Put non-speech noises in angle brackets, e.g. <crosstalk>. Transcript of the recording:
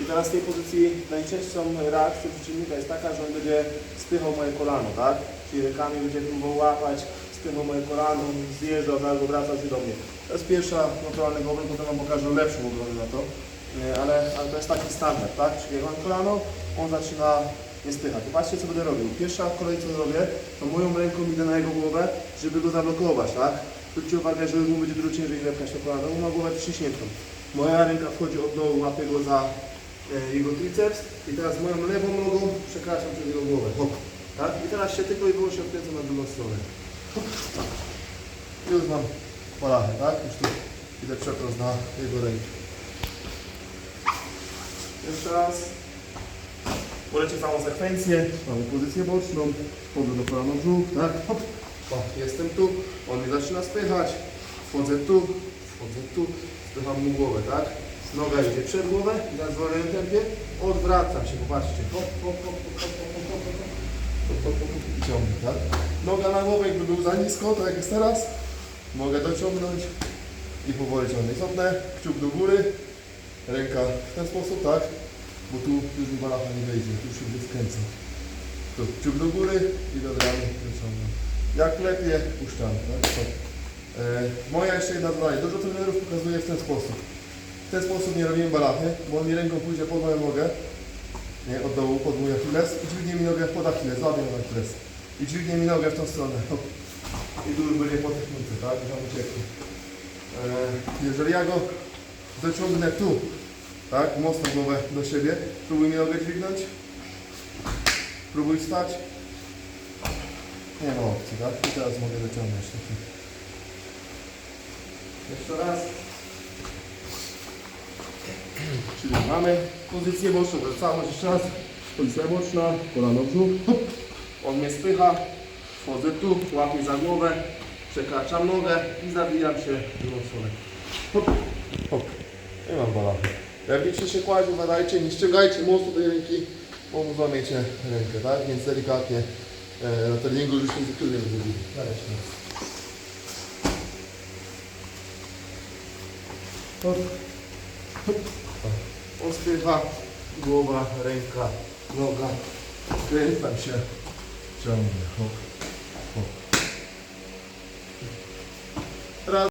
I teraz w tej pozycji najczęstszą reakcją przeciwnika jest taka, że on będzie spychał moje kolano, tak? Czyli rękami będzie próbował łapać, spychał moje kolano, zjeżdżał, tak, obracał się do mnie. To jest pierwsza naturalna obronę, potem Wam pokażę lepszą obronę na to. Nie, Ale, ale to jest taki standard, tak? Czyli jak mam kolano, on zaczyna nie spychać. Zobaczcie co będę robił. Pierwsza kolej co zrobię, to moją ręką idę na jego głowę, żeby go zablokować, tak? Zwróćcie uwagę, że mu będzie dużo ciężej wepchać to kolano, ma głowę przyciśniętą. Moja ręka wchodzi od dołu, łapię go za e, jego triceps i teraz moją lewą nogą przekraczam przez jego głowę. Hop. Tak? I teraz się tylko i wyłącznie odkręcam na drugą stronę. Hop. Już mam palachę, tak? Już tu idę przeprost na jego rękę. Jeszcze raz. Polecie całą sekwencję, mamy pozycję boczną, wchodzę do kolana brzuch, tak? Hop. O, jestem tu, on mnie zaczyna spychać, wchodzę tu, wchodzę tu, spycham mu głowę, tak? Noga idzie przed głowę i na zwolnionym tempie odwracam się, popatrzcie. Hop, hop, hop, hop, hop, hop, hop, hop, hop, hop, hop, i ciągnę, tak? Noga na głowę jakby był za nisko, tak jak jest teraz. Mogę dociągnąć i powoli ciągnę. I Cofnę, kciuk do góry, ręka w ten sposób, tak? Bo tu już mi balacha nie wejdzie, tu się skręcał. Tu kciuk do góry i do ramy wyciągam. Jak lepiej puszczam, tak? To. E, moja jeszcze jedna zadanie. Dużo trenerów pokazuje w ten sposób. W ten sposób nie robimy balachy, bo on ręką pójdzie pod moją nogę, nie, od dołu, pod mój achilles i dźwignie mi nogę pod achilles, złapię na achilles. I dźwignie mi nogę w tą stronę. <laughs> I tu już będzie potechnicy, tak? Że on ucieknie. E, jeżeli ja go dociągnę tu, tak, mocno głowę do siebie, próbuj mi nogę dźwignąć, próbuj wstać, nie ma opcji, tak? I teraz mogę dociągnąć taki. Jeszcze raz. Czyli mamy pozycję boczną, wracamy jeszcze raz. Pozycja boczna, kolano brzuch. Hop. On mnie spycha, wchodzę tu, łapię za głowę, przekraczam nogę i zawijam się w drugą stronę. Hop, hop. Nie mam balachy. Jak widzicie się kładzie, badajcie, nie ściągajcie mocno tej ręki, bo złamiecie rękę, tak? Więc delikatnie e, na treningu już nie zrobili. Nareszcie. Hop. Hop postywa, głowa, ręka, noga, tam się ciągnie, hop, hop.